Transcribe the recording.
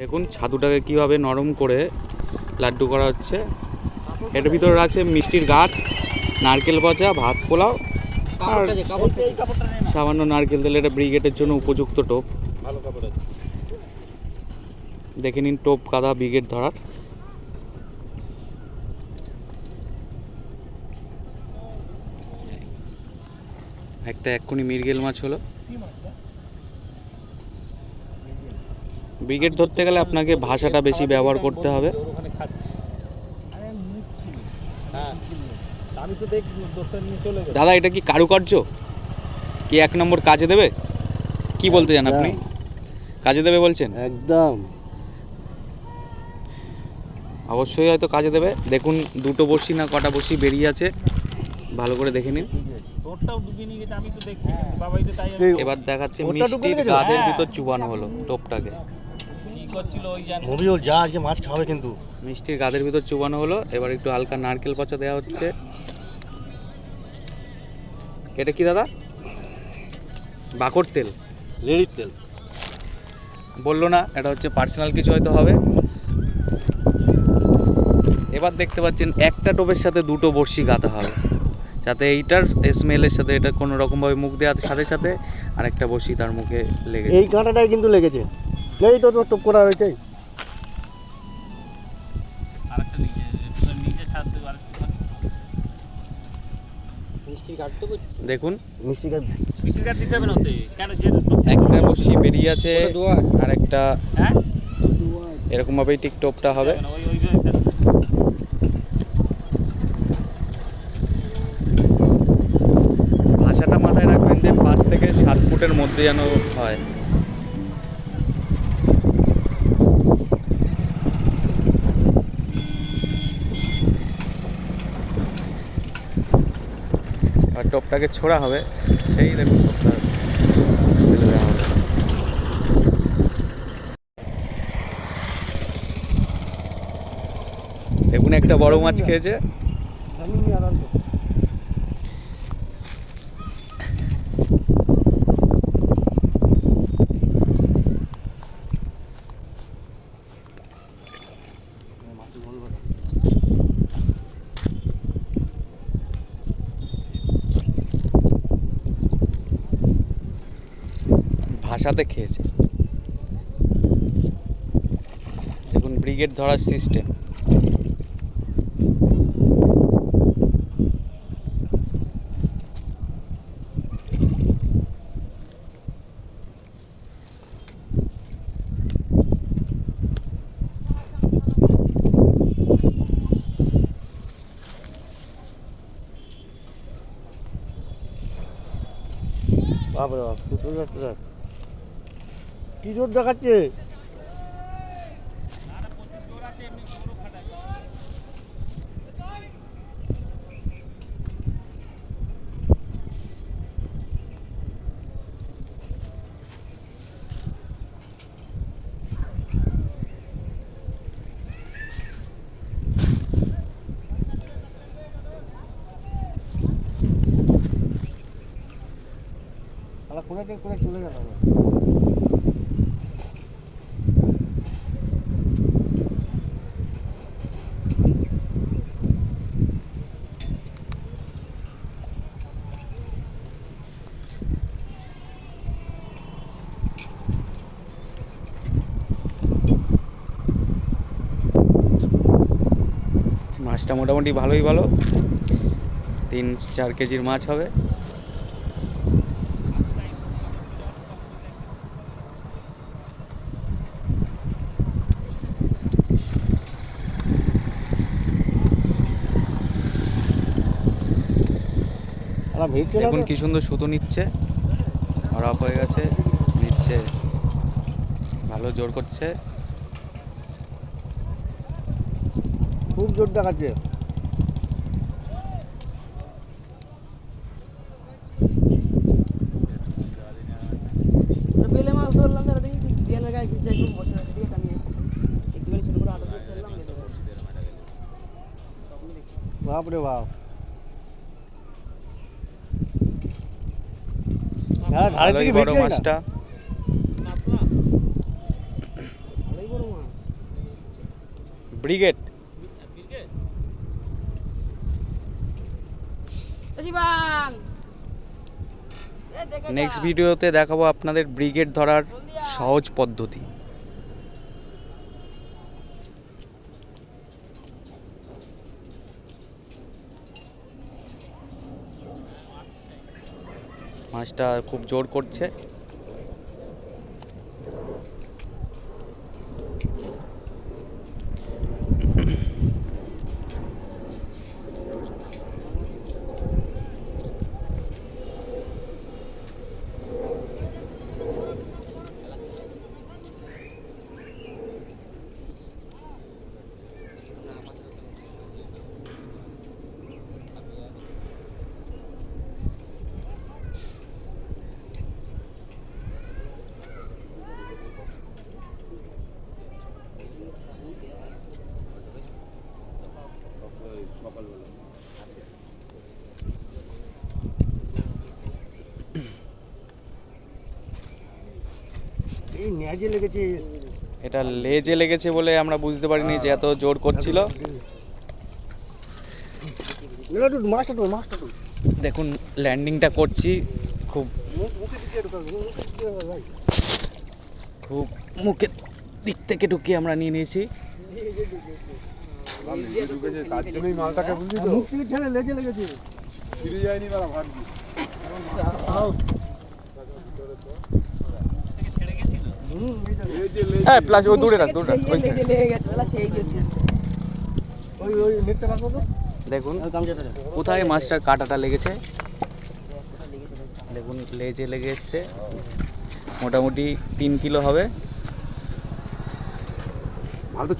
দেখুন ছাতুটাকে কীভাবে নরম করে লাড্ডু করা হচ্ছে। এটার ভিতরে আছে মিষ্টির গাঁট নারকেল পচা ভাত পোলাও, আর সামান্য নারকেল তেল। এটা ব্রিগেডের জন্য উপযুক্ত টোপ। দেখে নিন টোপ কাদা ব্রিগেড ধরার। একটা এক্ষুনি মিরগেল মাছ হলো। ব্রিগেড ধরতে গেলে আপনাকে ভাষাটা বেশি ব্যবহার করতে হবে। দাদা এটা কি কারুকার্য? কি এক নম্বর কাজে দেবে? কি বলতে চান আপনি? কাজে দেবে বলছেন? একদম। অবশ্যই হয়তো কাজে দেবে। দেখুন দুটো বসি না কটা বসি বেরিয়ে আছে। ভালো করে দেখে নিন। এবার দেখাচ্ছে মিষ্টির গাদের হ্যাঁ। ভিতর চুবানো হলো টোপটাকে। করছিল ওই জানি মবিও যা আজকে মাছ খাবে কিন্তু। মিষ্টির গাদের ভিতর চুবানো হলো এবার একটু হালকা নারকেল পচা দেওয়া হচ্ছে। এটা কি দাদা? বাকর তেল। লেড়ির তেল। বলল না এটা হচ্ছে পার্সোনাল কিছু হয়তো হবে। এবার দেখতে পাচ্ছেন একটা টোপের সাথে দুটো বড়শি গাঁথা হবে। যাতে এইটার স্মেলের সাথে এটা কোনো রকমভাবে মুখ দেওয়ার সাথে সাথে আর একটা বড়শি তার মুখে লেগে এই কাঁটাটাই কিন্তু লেগেছে। এই তো তোর টপ করা রয়েছে দেখুন। মিষ্টি কাট মিষ্টির কাঠ দিতে হবে না ওতে। কেন যে একটা বড়শি বেরিয়ে আছে আর একটা হ্যাঁ? এরকম ভাবেই ঠিক টোপটা হবে ভাষাটা মাথায় রাখবেন যে পাঁচ থেকে সাত ফুটের মধ্যে যেন হয়। টপটাকে ছোড়া হবে সেই দেখুন ফেলে দেওয়া হবে। দেখুন একটা বড় মাছ খেয়েছে। ভাষাতে খেয়েছে। দেখুন ব্রিগেড ধরার সিস্টেম বাপরে বাপ যাচ্ছে স্যার কি জোর দেখাচ্ছে? কোনে থেকে কোনে চলে গেল? মাছটা মোটামুটি ভালোই ভালো। তিন চার কেজির মাছ হবে। দেখুন কি সুন্দর সুতো নিচ্ছে। আর হয়ে গেছে নিচ্ছে। ভালো জোর করছে খুব জোর দেখাচ্ছে বেলে মাছ ধরলাম তারা দেখি দেয়ালের গায়ে ঘেসে একদম বসে আছে দিয়ে টানিয়ে এসেছে একটুখানি ছোট করে আটা দিয়ে ফেললাম বেঁধে দেবো। বাপরে বাপ হ্যাঁ ভালোই বড় মাছটা ব্রিগেড শিবাং এ দেখে যা। নেক্সট ভিডিওতে দেখাবো আপনাদের ব্রিগেড ধরার সহজ পদ্ধতি। মাছটা খুব জোর করছে। এটা লেজে লেগেছে বলে আমরা বুঝতে পারিনি যে এত জোর করছিল। দেখুন ল্যান্ডিংটা করছি। খুব খুব মুখের দিক থেকে ঢুকিয়ে আমরা নিয়ে নিয়েছি। মুখ লেগে লেগেছে। ফিরে যায়নি বারা ভাবছি থেকে ছেড়ে গেছিল হুম এই দেখো। এই যে লেজ প্লাস ও দূরে দূরে ওই দেখুন, কোথায় মাছটার কাটাটা লেগেছে? দেখুন, লেজে লেগে এসছে। মোটামুটি তিন কিলো হবে। তো